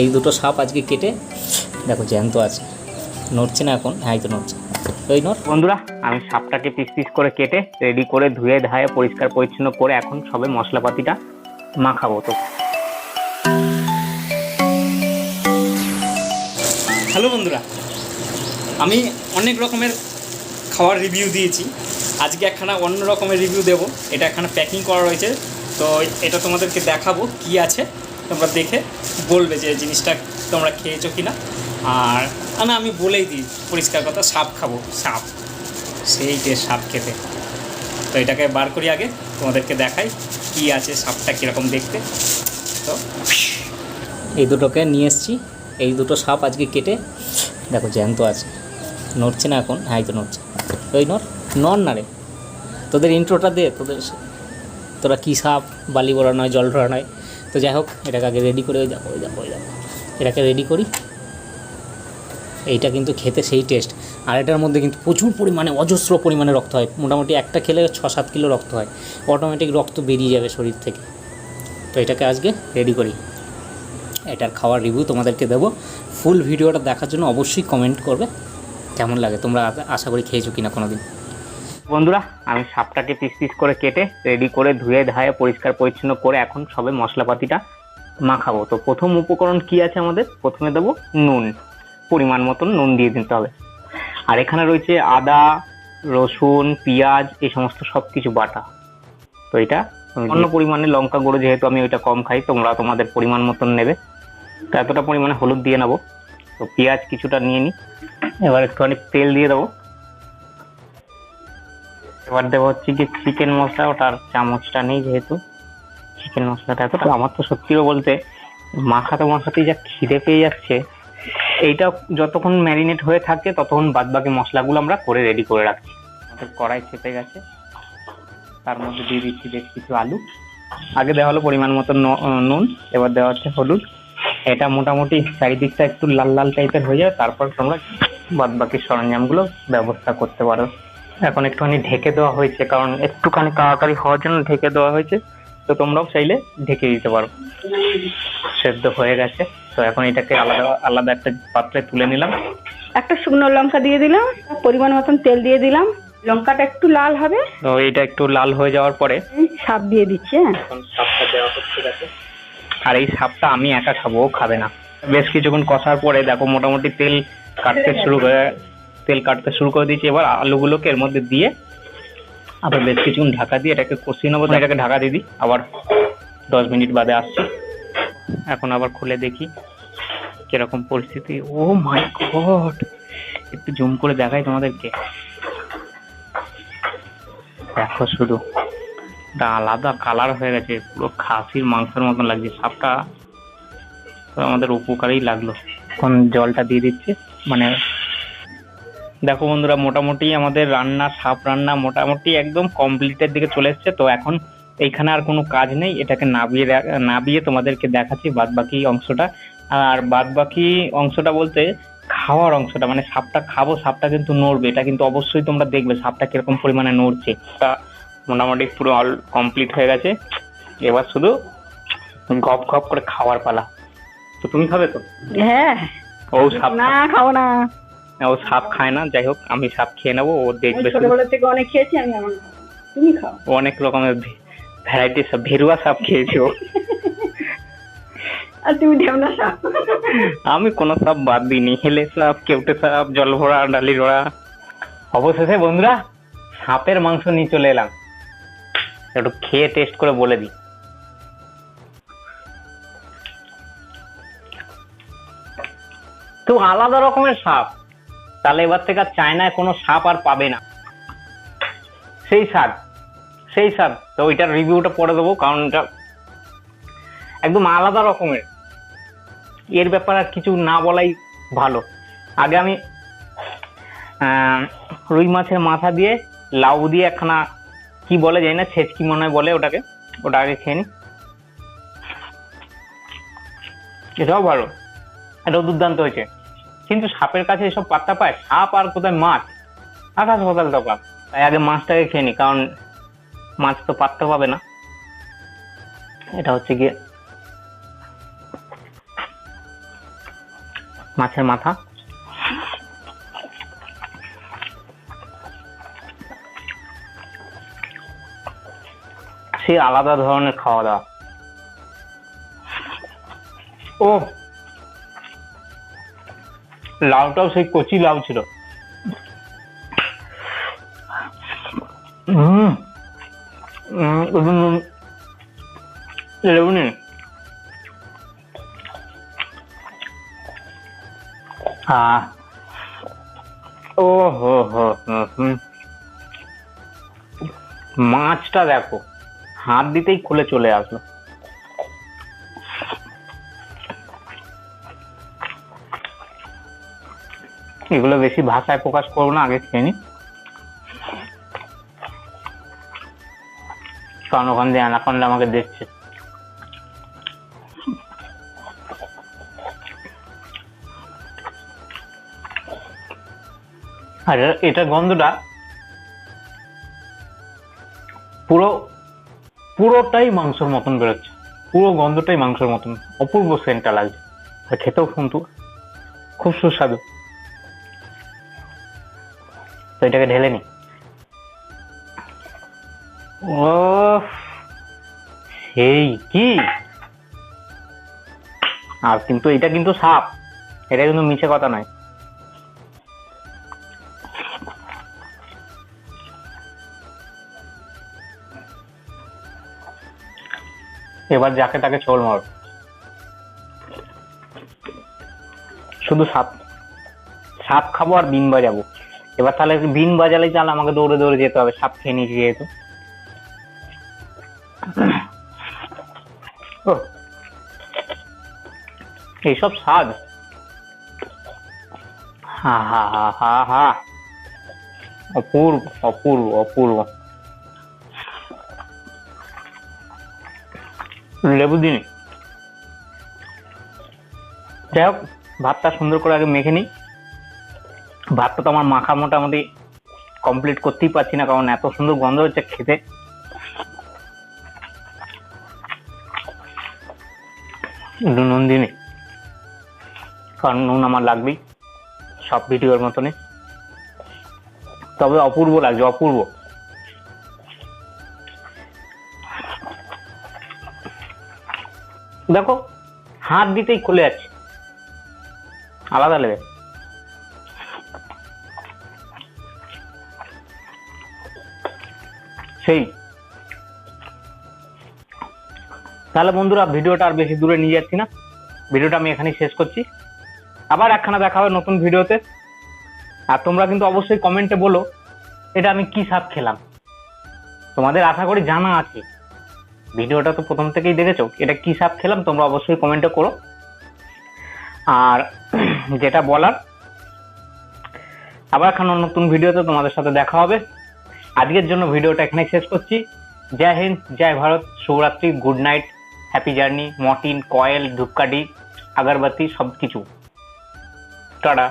এই দুটো সাপ আজকে কেটে দেখো জ্যান্ত আছে। নড়ছে না এখন হ্যাঁ তো নড়ছে। ওই নড়। বন্ধুরা আমি সাপটাকে পিস পিস করে কেটে রেডি করে ধুয়ে ধায়ে পরিষ্কার পরিচ্ছন্ন করে এখন সবে মশলাপাতিটা মাখাবো তো। হ্যালো বন্ধুরা আমি অনেক রকমের খাওয়ার রিভিউ দিয়েছি। আজকে একখানা অন্য রকমের রিভিউ দেবো। এটা এখানে প্যাকিং করা রয়েছে। তো এটা তোমাদেরকে দেখাবো কি আছে। তোমরা দেখে বলবে যে জিনিসটা তোমরা খেয়েছো কি না আর আমি আমি বলেই দিই, পরিষ্কার কথা, সাপ খাব, সাপ। সেই যে সাপ খেতে। তো এটাকে বার করি আগে, তোমাদেরকে দেখাই কি আছে সাপটা কীরকম দেখতে। তো এই দুটোকে নিয়ে এসেছি। এই দুটো সাপ আজকে কেটে, দেখো জ্যান্ত আছে। নড়ছে না এখন হ্যাঁ তো নড়ছে। ওই নর নর না রে। তোদের ইন্ট্রোটা দে, তোদের তোরা কী সাপ, বালি ভরা নয়, জল ভরা নয়। তো যাই হোক, এটাকে আগে রেডি করে ওই দেখো ওই দেখো ওই দেখো। এটাকে রেডি করি। এইটা কিন্তু খেতে সেই টেস্ট আর এটার মধ্যে কিন্তু প্রচুর পরিমাণে, অজস্র পরিমাণে রক্ত হয়। মোটামুটি একটা খেলে ছ সাত কিলো রক্ত হয়। অটোমেটিক রক্ত বেরিয়ে যাবে শরীর থেকে। তো এটাকে আজকে রেডি করি। এটার খাওয়ার রিভিউ তোমাদেরকে দেবো। ফুল ভিডিওটা দেখার জন্য অবশ্যই কমেন্ট করবে। কেমন লাগে? তোমরা আশা করি খেয়েছো কিনা কোনো দিন বন্ধুরা, আমি সাপটাকে পিস পিস করে কেটে রেডি করে ধুয়ে ধায়ে পরিষ্কার পরিচ্ছন্ন করে এখন সবে মশলাপাতিটা মাখাবো। তো প্রথম উপকরণ কি আছে আমাদের? প্রথমে দেবো নুন। পরিমাণ মতন নুন দিয়ে দিতে হবে। আর এখানে রয়েছে আদা, রসুন, পেঁয়াজ, এই সমস্ত সব কিছু বাটা। তো এটা অন্য পরিমাণে লঙ্কা গুঁড়ো, যেহেতু আমি ওইটা কম খাই, তোমরা তোমাদের পরিমাণ মতন নেবে। তো এতটা পরিমাণে হলুদ দিয়ে নেব। তো পেঁয়াজ কিছুটা নিয়ে নিই এবার একটুখানি তেল দিয়ে দেবো। এবার দেবো হচ্ছে কি চিকেন মশলা, ওটার চামচটা নেই যেহেতু। চিকেন মশলাটা এতটা, আমার তো সত্যিও বলতে মাখাতে মাখাতেই যা খিদে পেয়ে যাচ্ছে, এইটা যতক্ষণ ম্যারিনেট হয়ে থাকে ততক্ষণ বাদ বাকি মশলাগুলো আমরা করে রেডি করে রাখছি। আমাদের কড়াই চেপে গেছে। তার মধ্যে দিয়ে দিচ্ছি বেশ কিছু আলু। আগে দেওয়া হলো পরিমাণ মতো নুন, এবার দেওয়া হচ্ছে হলুদ। এটা মোটামুটি চারিদিকটা একটু লাল লাল টাইপের হয়ে যায় তারপর তোমরা বাদ বাকি সরঞ্জামগুলো ব্যবস্থা করতে পারো। এখন একটুখানি ঢেকে দেওয়া হয়েছে কারণ একটুখানি তাড়াতাড়ি হওয়ার জন্য ঢেকে দেওয়া হয়েছে। তো তোমরাও চাইলে ঢেকে দিতে পারো। সেদ্ধ হয়ে গেছে। তো এখন এটাকে আলাদা আলাদা একটা পাত্রে তুলে নিলাম। একটা শুকনো লঙ্কা দিয়ে দিলাম পরিমাণ মতন তেল দিয়ে দিলাম। লঙ্কাটা একটু লাল হবে। তো এটা একটু লাল হয়ে যাওয়ার পরে সাপ দিয়ে দিচ্ছি হ্যাঁ। এখন সাপটা দেওয়া হচ্ছে গেছে আর এই সাপটা আমি একা খাব ও খাবে না। বেশ কিছুক্ষণ কষার পরে দেখো মোটামুটি তেল কাটতে শুরু করে তেল কাটতে শুরু করে দিয়েছি। এবার আলুগুলোকে এর মধ্যে দিয়ে আবার বেশ কিছুক্ষণ ঢাকা দিয়ে এটাকে কষিয়ে নেব। তো এটাকে ঢাকা দিয়ে দিই। আবার দশ মিনিট বাদে আসছি। এখন আবার খুলে দেখি কীরকম পরিস্থিতি। ও মাই গড! একটু জুম করে দেখাই তোমাদেরকে। দেখো শুধু একটা আলাদা কালার হয়ে গেছে। পুরো খাসির মাংসের মতন লাগছে। সাপটা আমাদের উপকারই লাগল। এখন জলটা দিয়ে দিচ্ছে। মানে দেখো বন্ধুরা মোটামুটি আমাদের রান্না সাপ রান্না মোটামুটি একদম কমপ্লিটের দিকে চলে এসছে। তো এখন এইখানে আর কোনো কাজ নেই এটাকে নাবিয়ে নাবিয়ে তোমাদেরকে দেখাচ্ছি বাদ বাকি অংশটা। আর বাদ বাকি অংশটা বলতে খাওয়ার অংশটা মানে সাপটা খাব সাপটা কিন্তু নড়বে এটা কিন্তু অবশ্যই তোমরা দেখবে সাপটা কীরকম পরিমাণে নড়ছে। তা মোটামুটি পুরো অল কমপ্লিট হয়ে গেছে। এবার শুধু গপ গপ করে খাওয়ার পালা। তো তুমি খাবে তো? হ্যাঁ। ও সাপ না খাব না। ও সাপ খায় না যাই হোক আমি সাপ খেয়ে নেব ও দেখবে ছোটবেলা থেকে অনেক খেয়েছি আমি তুমি খাও। অনেক রকমের ভ্যারাইটি সাপ ভেরুয়া সাপ খেয়েছি ও। আর তুমি ঢেমনা সাপ। আমি কোনো সাপ বাদ দিইনি হেলে সাপ কেউটে সাপ জল ভরা ডালি ভরা অবশেষে বন্ধুরা সাপের মাংস নিয়ে চলে এলাম। একটু খেয়ে টেস্ট করে বলে দিই। তো আলাদা রকমের সাপ। তাহলে এবার থেকে আর চায়নায় কোনো সাপ আর পাবে না। সেই সার সেই সার। তো ওইটার রিভিউটা পরে দেবো, কারণ এটা একদম আলাদা রকমের। এর ব্যাপারে আর কিছু না বলাই ভালো। আগে আমি রুই মাছের মাথা দিয়ে লাউ দিয়ে একখানা, কি বলে জানি না, ছেচকি মনে হয় বলে ওটাকে। ওটা আগে খেয়ে নি। এটাও ভালো। এটাও দুর্দান্ত হয়েছে। কিন্তু সাপের কাছে এসব পাত্তা পায়? সাপ আর কোথায় মাছ? আকাশ পাতাল তফাৎ তাই আগে মাছটাকে খেয়ে নি, কারণ মাছ তো পাত্তা পাবে না। এটা হচ্ছে গিয়ে মাছের মাথা। সে আলাদা ধরনের খাওয়া দাওয়া। ও লাউটাও সেই কচি লাউ ছিল। হুম লেবু নেই ও হো হো, হুম। মাছটা দেখো হাত দিতেই খুলে চলে আসলো। এগুলো বেশি ভাষায় প্রকাশ করব না, আগে খেয়ে নি। কারণ ওখান দিয়ে অ্যানাকন্ডা আমাকে দেখছে। আর এ- এটার গন্ধটা পুরো, পুরোটাই মাংসের মতন বেরোচ্ছে। পুরো গন্ধটাই মাংসের মতন, অপূর্ব সেন্টটা লাগছে। খেতেও কিন্তু খুব সুস্বাদু। তো এটাকে ঢেলে নি। ও সেই কি? আর কিন্তু এটা কিন্তু সাপ, এটা কিন্তু মিছে কথা নয়। এবার যাকে তাকে ছোল মার। শুধু সাপ সাপ খাব আর বিন বাজাবো। এবার তাহলে বিন বাজালে তাহলে আমাকে দৌড়ে দৌড়ে যেতে হবে, সাপ খেয়ে নিয়েছি যেহেতু। এইসব স্বাদ। হা হা হা হা হা। অপূর্ব অপূর্ব অপূর্ব। লেবু দিন। যাই হোক, ভাতটা সুন্দর করে আগে মেখে নিই। ভাতটা তো আমার মাখা মোটামুটি কমপ্লিট করতেই পারছি না, কারণ এত সুন্দর গন্ধ হচ্ছে খেতে। একটু নুন দিনি কারণ নুন আমার লাগবেই, সব ভিডিওর মতনই। তবে অপূর্ব লাগছে, অপূর্ব। দেখো, হাত দিতেই খুলে যাচ্ছে। আলাদা লেবে সেই। তাহলে বন্ধুরা, ভিডিওটা আর বেশি দূরে নিয়ে যাচ্ছি না। ভিডিওটা আমি এখানেই শেষ করছি। আবার একখানা দেখা হবে নতুন ভিডিওতে। আর তোমরা কিন্তু অবশ্যই কমেন্টে বলো, এটা আমি কি সাপ খেলাম। তোমাদের আশা করি জানা আছে। ভিডিওটা তো প্রথম থেকেই দেখেছ, এটা কি সাপ খেলাম তোমরা অবশ্যই কমেন্টে করো। আর যেটা বলার, আবার এখন নতুন ভিডিওতে তোমাদের সাথে দেখা হবে। আজকের জন্য ভিডিওটা এখানে শেষ করছি। জয় হিন্দ, জয় ভারত, শুভরাত্রি, good night, happy journey, Mortein, coil, ধূপকাঠি, আগরবাতি সব কিছু টাটা।